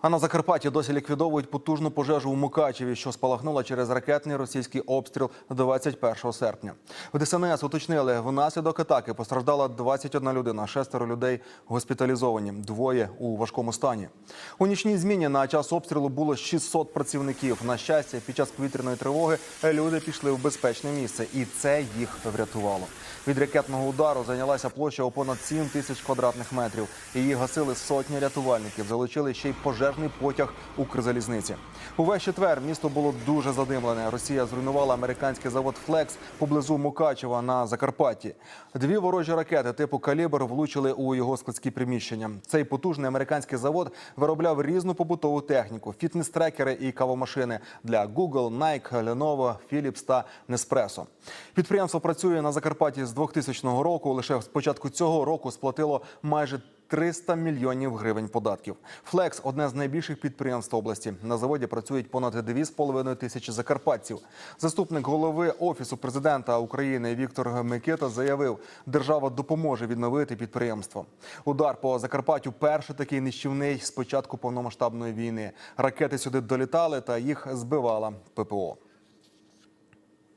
А на Закарпатті досі ліквідовують потужну пожежу у Мукачеві, що спалахнула через ракетний російський обстріл 21 серпня. В ДСНС уточнили, внаслідок атаки постраждала 21 людина, шестеро людей госпіталізовані, двоє у важкому стані. У нічній зміні на час обстрілу було 600 працівників. На щастя, під час повітряної тривоги люди пішли в безпечне місце, і це їх врятувало. Від ракетного удару зайнялася площа у понад 7 тисяч квадратних метрів. Її гасили сотні рятувальників, залучили ще й пожежний потяг Укрзалізниці. Увесь четвер місто було дуже задимлене. Росія зруйнувала американський завод Флекс поблизу Мукачева на Закарпатті. Дві ворожі ракети типу калібр влучили у його складські приміщення. Цей потужний американський завод виробляв різну побутову техніку: фітнес-трекери і кавомашини для Google, Nike, Lenovo, Philips та Nespresso. Підприємство працює на Закарпатті з 2000 року. Лише з початку цього року сплатило майже 300 мільйонів гривень податків. Флекс одне з найбільших підприємств області. На заводі працюють понад 2,5 тисячі закарпатців. Заступник голови офісу президента України Віктор Микита заявив, держава допоможе відновити підприємство. Удар по Закарпаттю перший такий нищівний з початку повномасштабної війни. Ракети сюди долітали та їх збивала ППО.